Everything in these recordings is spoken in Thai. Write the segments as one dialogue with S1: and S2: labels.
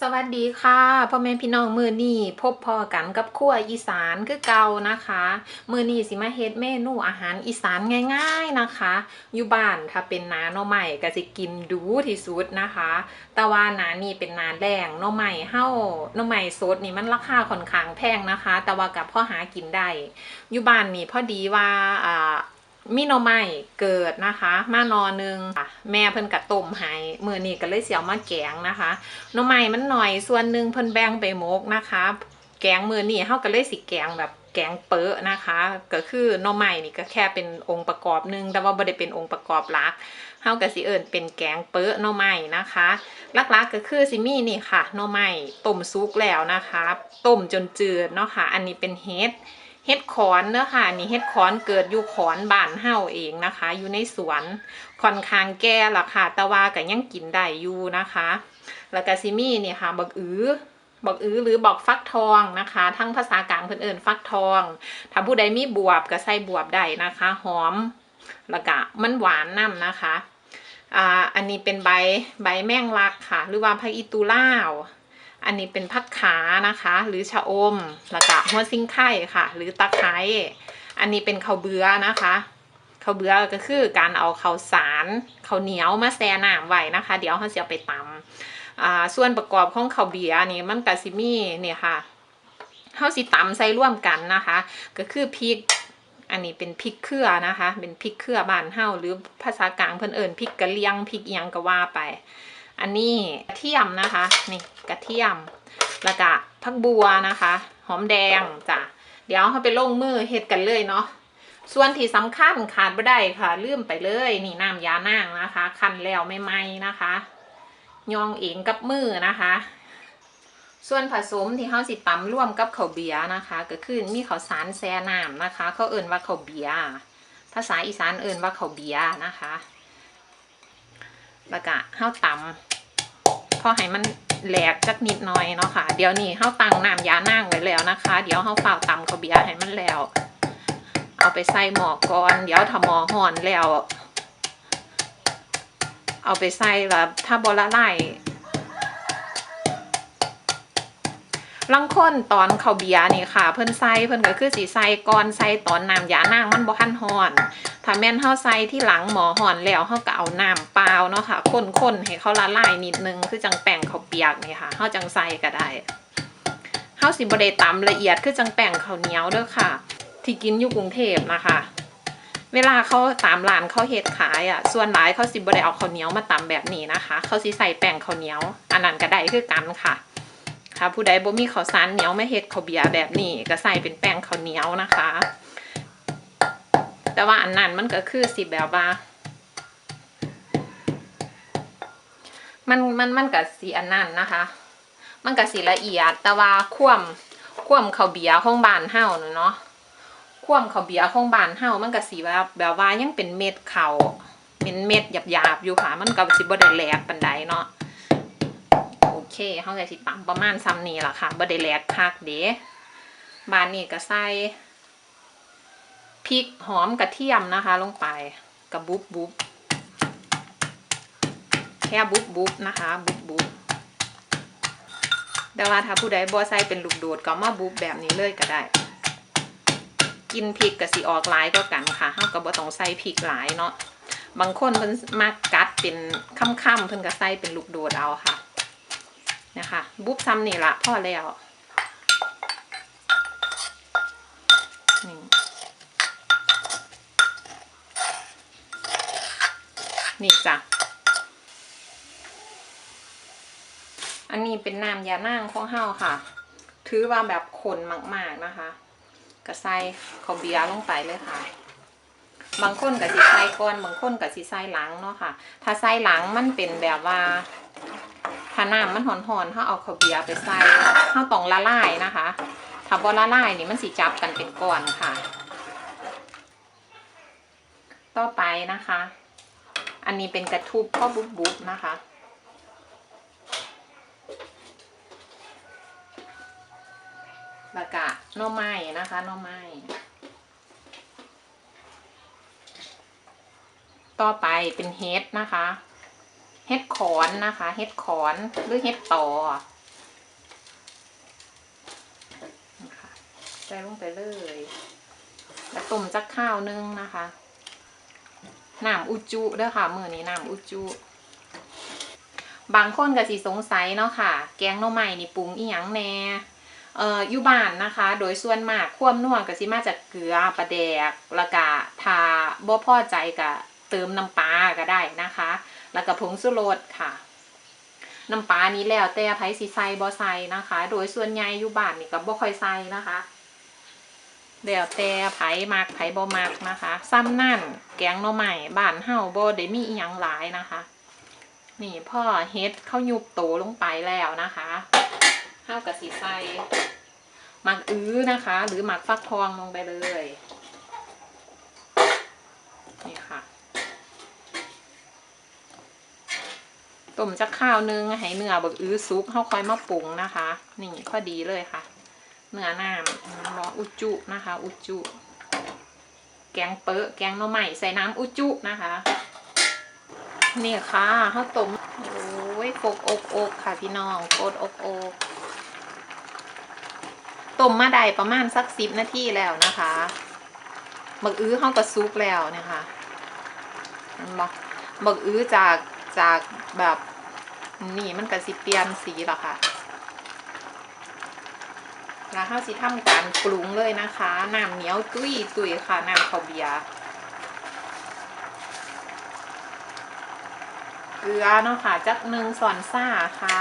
S1: สวัสดีค่ะพ่อแม่พี่น้องมือนี่พบพอกันกับครัวอีสานคือเก่านะคะ มือนี่สิมาเฮ็ดเมนูอาหารอีสานง่าย ๆนะคะ อยู่บ้านถ้าเป็นนาหน่อใหม่ก็สิกินดูที่สุดนะคะ แต่ว่านานี่เป็นนาแรงหน่อใหม่เฮาหน่อใหม่สดนี่มันราคาค่อนข้างแพงนะคะ แต่ว่ากับพ่อหากินได้อยู่บ้านนี่พอดีว่าอ่า มีหน่อไม้เกิดนะคะ มานอหนึงค่ะแม่เพิ่นกะต้มให้มือนี้ก็เลยเสียวมาแกงนะคะหน่อไม้มันหน่อยส่วนหนึ่งเพิ่นแบ่งไปหมกนะคะ แกงมือนี้เฮาก็เลยสิแกงแบบแกงเป๊ะนะคะ ก็คือหน่อไม้นี่ก็แค่เป็นองค์ประกอบหนึ่งแต่ว่าบ่ได้เป็นองค์ประกอบหลักเฮาก็สิเอิ้นเป็นแกงเป๊ะหน่อไม้นะคะลักๆก็คือสิมี่นี่ค่ะหน่อไม้ต้มซุกแล้วนะคะต้มจนจืดเนาะค่ะ อันนี้เป็นเฮ็ด เฮ็ดขอนเนอะค่ะนี่เฮ็ดขอนเกิดอยู่ขอนบ้านเฮาเองนะคะ อยู่ในสวนค่อนข้างแก่ละค่ะแต่ว่าก็ยังกินได้อยู่นะคะ แล้วก็ซิมี่นี่ค่ะบักอือบักอือหรือบอกฟักทองนะคะ ทั้งภาษากลางเพิ่นเอินฟักทอง ถ้าผู้ใดมีบวบก็ใส่บวบได้นะคะหอมแล้วก็มันหวานนํนะคะอ่าอันนี้เป็นใบใบแมงลักค่ะ หรือว่าผักอีตูล่าว อันนี้เป็นผักขานะคะ หรือชะอมแล้วก็หัวซิงไข่ค่ะ หรือตะไคร้อันนี้เป็นข้าวเบื้อนะคะข้าวเบื้อก็คือการเอาข้าวสารข้าวเหนียวมาแช่น้ำไว้นะคะ เดี๋ยวเขาจะไปตำส่วนประกอบของข้าวเบียนี่มันกะซิมี่เนี่ยค่ะเขาสิตำใส่ร่วมกันนะคะ ก็คือพริกอันนี้เป็นพริกเครือนะคะ เป็นพริกเครือบ้านเฮาหรือภาษากลางเพิ่นเอิญพริกกะเหรี่ยงพริกเอิหยังก็ว่าไป อันนี้กระเทียมนะคะนี่กระเทียมแล้วก็ผักบัวนะคะ หอมแดงจ้ะเดี๋ยวเขาไปลงมือเฮ็ดกันเลยเนาะส่วนที่สำคัญขาดไม่ได้ค่ะลืมไปเลยนี่น้ำยานางนะคะคั้นแล้วไม่ไหมนะคะยองเองกับมือนะคะ ส่วนผสมที่เขาสิตำร่วมกับข้าวเบียนะคะ ก็คือมีข้าวสารแซ่น้ำนะคะ เขาเอิ่นว่าข้าวเบียภาษาอีสานเอิ่นว่าข้าวเบียนะคะ แล้วก็ข้าวตำพอให้มันแหลกจักนิดหน่อยเนาะค่ะ เดี๋ยวนี้ข้าวตังน้ำยานั่งไว้แล้วนะคะ เดี๋ยวข้าวเปล่าตำข้าวเบียร์ให้มันแล้ว เอาไปใส่หม้อก่อน เดี๋ยวถ้าหม้อห่อนแล้ว เอาไปใส่แล้วถ้าบละลายลังคนตอนข้าเบียร์นี่ค่ะ เพิ่นใส่เพิ่นก็คือสีใส่ก่อนใส่ตอนน้ำยานางมันบ่ทันห่อน ถ้าแม่นเฮาใส่ที่หลังหมอห่อนแล้วเฮาก็เอาน้ำเปล่าเนาะค่ะข้นๆให้เขาละลายนิดนึงคือจังแป้งข้าเปียกนี่ค่ะเฮาจังใส่ก็ได้เฮาสิบ่ได้ตำละเอียดคือจังแป้งข้าวเหนียวเด้อค่ะ ที่กินอยู่กรุงเทพนะคะเวลาเขาตามร้านเขาเฮ็ดขายอะ ส่วนหลายเขาสิบได้เอาข้าวเหนียวมาตำแบบนี้นะคะ เขาสิใส่แป้งข้าวเหนียว อันนั้นก็ได้คือกันค่ะถ้าผู้ใดบ่มีข้าวสารเหนียวไม่เฮ็ดข้าวเบียร์แบบนี้ก็ใส่เป็นแป้งข้าวเหนียวนะคะ แต่ว่าอันนั้นมันก็คือสิแบบว่ามันมันมันกับสีอันนั้นนะคะ มันกับสีละเอียด แต่ว่าคว่ำคว่ำข้าเบียร์ของบานเฮาน่ะเนาะคว่ำข้าเบียร์ของบานเฮามันกับสีแบบแบบว่ายังเป็นเม็ดเขาเป็นเม็ดหยาบๆอยู่ค่ะ มันกับสิบ่ได้แหลกปานใดเนาะโอเคเฮาก็สิตำประมาณซ้ำนี้แหละค่ะบ่ได้แหลกคักเด้บานนี้ก็ใส่ พริกหอมกระเทียมนะคะ ลงไปกับบุ๊บบุ๊บแค่บุ๊บบุ๊บนะคะ บุ๊บบุ๊บแต่ว่าถ้าผู้ใดบ่ใส่เป็นลูกโดดก็มาบุ๊บแบบนี้เลยก็ได้ กินพริกกับสีออกหลายก็กันค่ะเฮาก็บ่ต้องใส่พริกหลายเนาะบางคนเพิ่นมักกัดเป็นค่ำๆเพิ่นก็ใส่เป็นลูกโดดเอาค่ะนะคะ บุ๊บซ้ำนี่ละพ่อแล้วนี่ นี่จ้ะ อันนี้เป็นน้ำยานางของเฮาค่ะ ถือว่าแบบข้นมากๆนะคะก็ใส่ข้าวเบียร์ลงไปเลยค่ะ บางคนกับสีใส่ก่อนบางคนกับสีใส่หลังเนาะค่ะ ถ้าใส่หลังมันเป็นแบบว่าถ้าน้ำมันหอนๆถ้าเอาข้าวเบียร์ไปใส่ถ้าต้องละลายนะคะ ถ้าบ่ละลายนี่มันสิจับกันเป็นก้อนค่ะ ต่อไปนะคะ อันนี้เป็นกระทูบพ่อบุ๊บบุบนะคะ บากะน่อไม้นะคะน่อไม้ ต่อไปเป็นเฮดนะคะ เฮดขอนนะคะ เฮดขอนหรือเฮดต่อใส่ลงไปเลยแล้วต้มจักข้าวนึ่งนะคะ น้ำอุจุเด้อค่ะมือนี้น้ำอุจุ บางคนก็สิสงสัยเนาะค่ะ แกงหน่อไม้นี่ปรุงอีหยังแน่เอ่ออยู่บ้านนะคะ โดยส่วนมากความนัวก็สิมาจากเกลือปลาแดกล้วก็ถ้าบ่พอใจก็เติมน้ำปลาก็ได้นะคะ แล้วก็ผงสุรสค่ะน้ำปลานี้แล้วแต่ไผสิใส่บ่ใส่นะคะ โดยส่วนใหญ่อยู่บ้านนี่ก็บ่ค่อยใส่นะคะ แล้วแต่ไผ่มักไผ่บ่มักนะคะ ซ้ำนั่นแกงหน่อไม้บ้านเฮาบ่ได้มีอีหยังหลายนะคะ นี่พ่อเฮ็ดเข้ายุบโตลงไปแล้วนะคะข้าวกับสีใส่หมักอื้อนะคะ หรือหมักฟักทองลงไปเลยนี่ค่ะต้มจักข้าวนึงให้เนื้อบักอื้อซุปเข้าคอยมาปรุงนะคะ นี่ข้อดีเลยค่ะ เนื้อน้ำร้อนอุจุนะคะ อุจุ แกงเปอะแกงหน่อไม้ใส่น้ำอุจุนะคะนี่ค่ะข้าวต้มโอ้ยโกกอกอกค่ะพี่น้องโกดอกอกต้มมาได้ประมาณสักสิบนาทีแล้วนะคะบักอื้อเข้ากระซุกแล้วเนี่ยค่ะมันบอกบักอื้อจากจากแบบนี่มันกระสิเปลี่ยนสีหรอค่ะ ล้วข้าวสิทำการปรุงเลยนะคะน้ำเหนียวตุ้ยตุ้ยค่ะน้ำข้าวเบียร์เกลือเนาะค่ะจักหนึ่งส่วนซ่าค่ะ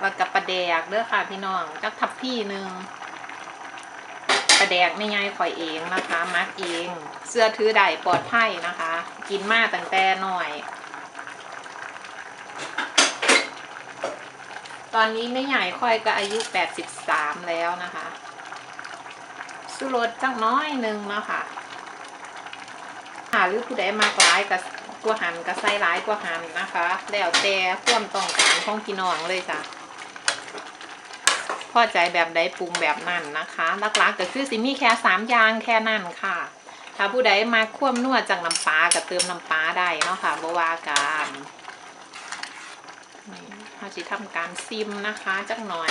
S1: แล้วกับปลาแดกเด้อค่ะพี่น้องจักทับพี่หนึ่ง ปลาแดกไม่ง่ายข่อยเองนะคะมักเองเสื้อถือได้ปลอดภัยนะคะ กินมาตั้งแต่หน่อย ตอนนี้ไม่ใหญ่ค่อยก็อายุ 83 แล้วนะคะสุรสจักน้อยหนึ่งเนาะค่ะหาหรือผู้ใดมากหลายกับกว่าหันกับไส้ร้ายกว่าหันนะคะ แล้วแต่ความต้องการของพี่น้องเลยจ้ะ อใจแบบใดปรุงแบบนั้นนะคะลักๆก็คือสิมีแค่สามอย่างแค่นั้นค่ะ ถ้าผู้ใดมาควมนวดจากน้ำปลาก็เติมน้ำปลาได้เนาะค่ะบว่ากันนี่เราจะทำการซิมนะคะจักหน่อย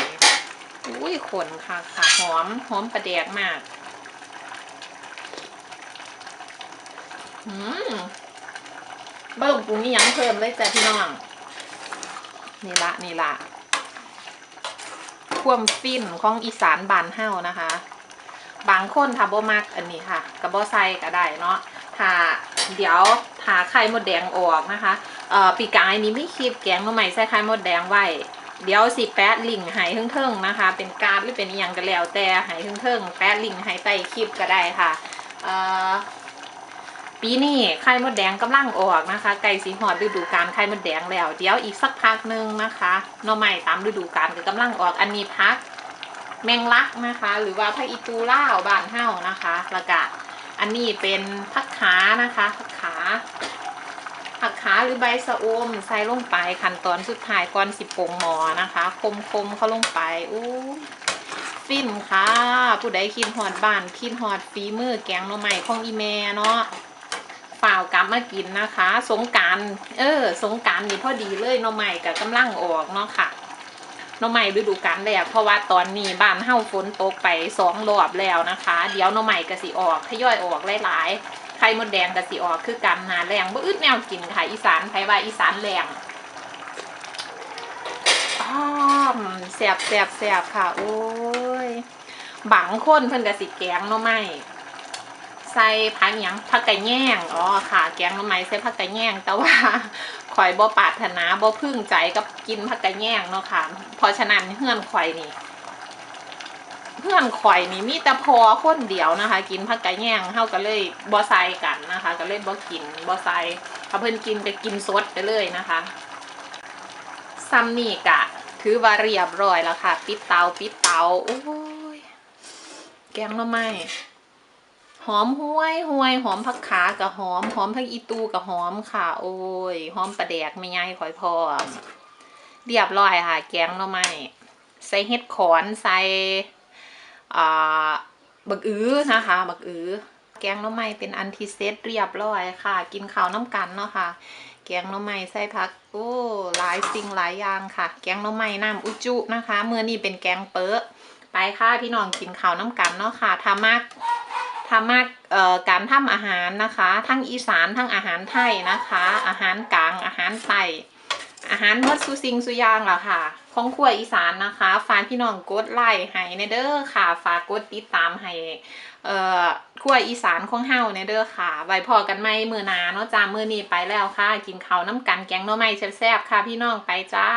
S1: อุ้ยขนค่ะค่ะหอมหอมประแดกมากอืมบ้าลงปรุงนี่ยังเพิ่มเลยจ้ะพี่น้องนี่ละนี่ละ ความฟินของอีสานบานเฮานะคะ บางคนถ้าบ่มักอันนี้ค่ะกับบ่ใส่ก็ได้เนาะถ้าเดี๋ยวถ้าไข่มดแดงออกนะคะเอ่อปีกายนี้ไม่คลิปแกงมาใหม่ใส่ไข่มดแดงไว้เดี๋ยวสิแปะลิงก์ให้เทิงๆนะคะ เป็นการดหรือเป็นอหยังก็แล้วแต่ให้เทิงๆแปะลิงก์ให้ใต้คลิปก็ได้ค่ะเอ่อ ปีนี้ไข่มดแดงกำลังออกนะคะ ไก่สีหอดฤดูกาลไข่มดแดงแล้ว เดี๋ยวอีกสักพักหนึงนะคะหน่อใหม่ตามฤดูกาลก็กำลังออกอันนี้พัก แมงลักนะคะ หรือว่าพระอิตูล่าบ้านเฮานะคะแล้วก็อันนี้เป็นผักขานะคะผักขาผักขาหรือใบสะอมใส่ลงไปขั้นตอนสุดท้ายก่อนสิปงหมอนะคะ คมคมๆเข้าลงไปอู้ฟินค่ะ ผู้ใดคิดฮอดบ้านคิดฮอดฝีมือแกงหน่อไม้ของอีแม่เนาะ ฝ่าวกลับมากินนะคะ สงการเออ สงการนี่พอดีเลยน่อไม้กับกำลังออกเนาะค่ะน่อไม้ฤดูกาลแรกเพราะว่าตอนนี้บ้านเฮาฝนตกไปสองรอบแล้วนะคะ เดี๋ยวน่อไม้ก็สิออกทยอยออกหลายๆไข่มดแดงกับสีออกคือกันหาแรงบ่อึดแนวกินค่ะอีสานไผว่าอีสานแรงอ้อมแสบแสบแสบค่ะ โอ้ยบางคนเพิ่นก็สิแกงน่อไม้ ใส่ผักหยังผักกะแยงอ๋อค่ะ แกงหน่อไม้ใส่ผักกะแยงแต่ว่าข่อยบ่ปาถนาบ่พึ่งใจกับกินผักกะแยงเนาะค่ะ เพราะฉะนั้นเฮื่อนข่อยนี่เพื่อนข่อยนี่มีแต่พอคนเดียวนะคะ กินผักกะแยงเฮาก็เลยบ่ใส่กันนะคะ ก็เลยบ่กินบ่ใส่ถ้าเพิ่นกินก็กินสดไปเลยนะคะซัมนี่กะถือว่าเรียบร้อยแล้วค่ะ ปิดเตาปิดเตาโอ้ยแกงหน่อไม้ หอมห้วยห้วยหอมผักขากับหอม หอมผักอีตูกับหอมค่ะ โอ้ยหอมปลาแดกไม่ย่ายข่อยพร้อมเรียบร้อยค่ะ แกงหน่อไม้ใส่เห็ดขอนใส่อ่าบักอื้อนะคะ บักอื้อแกงน้ำไม้เป็นอันทีเซตเรียบร้อยค่ะ กินข้าวน้ำกันเนาะค่ะ แกงน้ำไม้ใส่ผักโอ้หลายสิ่งหลายอย่างค่ะ แกงน้ำไม้น้ำอุจุนะคะเมื่อนี้เป็นแกงเป๊ะไปค่ะพี่น้องกินข้าวน้ำกันเนาะค่ะทามัก ทามักการทำอาหารนะคะ ทั้งอีสานทั้งอาหารไทยนะคะ อาหารกลางอาหารไตอาหารเมดซูซิงซูยางล่ะค่ะ ของครัวอีสานนะคะฝากพี่น้องกดไลค์ให้ในเด้อค่ะ ฝากกดติดตามให้เอ่อครัวอีสานของเฮาเนเด้อค่ะ ไว้พอกันไหมมือนาเนาะจ้ามือนี้ไปแล้วค่ะ กินข้าวน้ำกันแกงหน่อไม้แซ่บๆค่ะ พี่น้องไปจ้า